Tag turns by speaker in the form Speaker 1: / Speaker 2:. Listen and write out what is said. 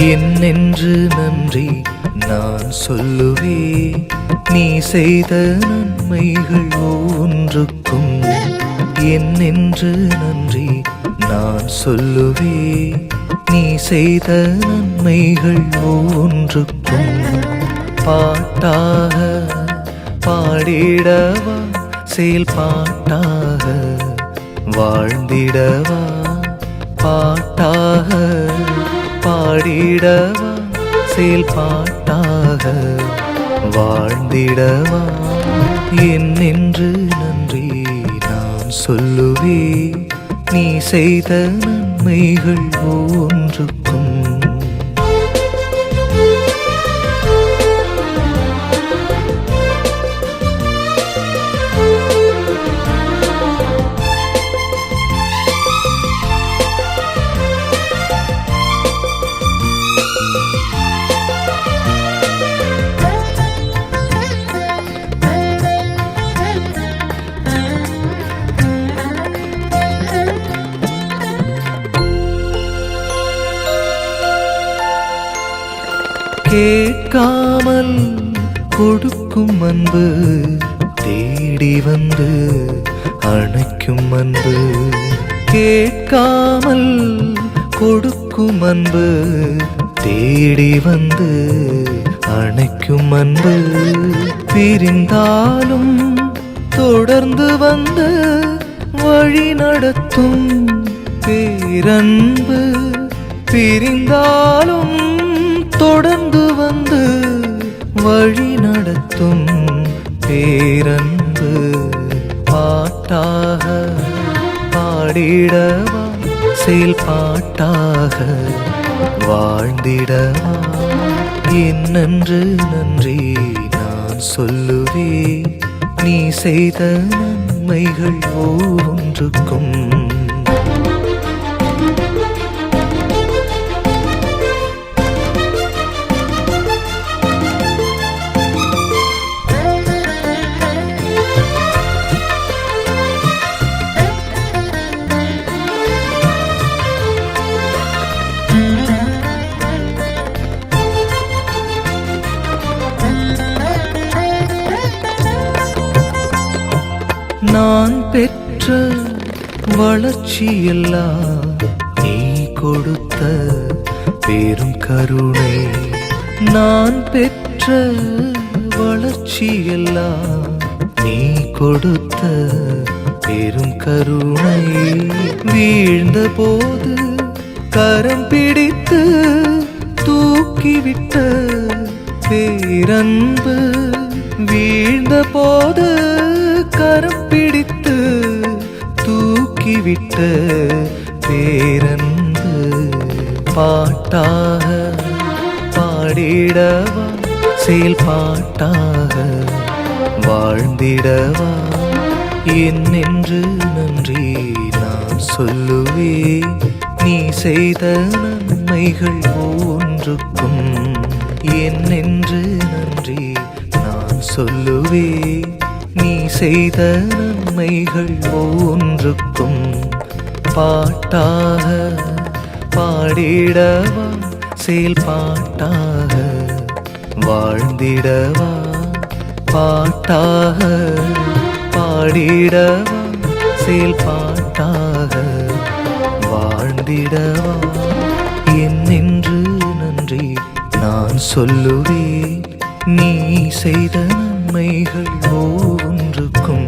Speaker 1: என்னென்று நன்றி நான் சொல்லுவே. நீ செய்த நன்மைகள் ஒன்றுக்கும் என்னென்று நன்றி நான் சொல்லுவே. நீ செய்த நன்மைகள் ஒன்றுக்கும் பாட்டாக பாடிடவா? செயல்பாட்டாக வாழ்ந்திடவா? பாட்டாக பாடிடவா? செயல்பாட்டாக வாழ்ந்திடவா? என்னென்று நன்றி நான் சொல்லுவே. நீ செய்த நன்மைகள் ஒன்றுக்கும் கேட்காமல் கொடுக்கும் அன்பு தேடி வந்து அணைக்கும் அன்பு. கேட்காமல் கொடுக்கும் அன்பு தேடி வந்து அணைக்கும் அன்பு. பிரிந்தாலும் தொடர்ந்து வந்து வழி நடத்தும் பேரன்பு. பிரிந்தாலும் தொடர்ந்து வந்து வழி நடத்தும் பேரன்பு பாட்டாக பாடிடவா? செயல்பாட்டாக வாழ்ந்திடவா? என்னென்று நன்றி நான் சொல்லுவே நீ செய்த நன்மைகள் ஒவ்வொன்றுக்கும் நான் பெற்ற வளர்ச்சியெல்லாம் நீ கொடுத்த பெரும் கருணை. நான் பெற்ற வளர்ச்சியெல்லாம் நீ கொடுத்த பெரும் கருணை. வீழ்ந்த போது கரம் பிடித்து தூக்கிவிட்ட பேரன்பு வீழ்ந்த போது கரம் பிடித்து தூக்கிவிட்ட பேரன்பு பாட்டாக பாடிடவா? செயல்பாட்டாக வாழ்ந்திடவா? என்னென்று நன்றி நான் சொல்லுவே. நீ செய்த நன்மைகள் ஒன்றுக்கும் என்னென்று நன்றி நான் சொல்லுவே. செய்த நன்மைகள் ஒன்றுக்கும் பாட்டாக பாடிடவா? செயல்பாட்டாக வாழ்ந்திடவா? பாட்டாக பாடிடவா? செயல்பாட்டாக வாழ்ந்திடவா? என்னென்று நன்றி நான் சொல்லுவே நீ செய்த நன்மைகள் ஒவ்வொன்றுக்கும்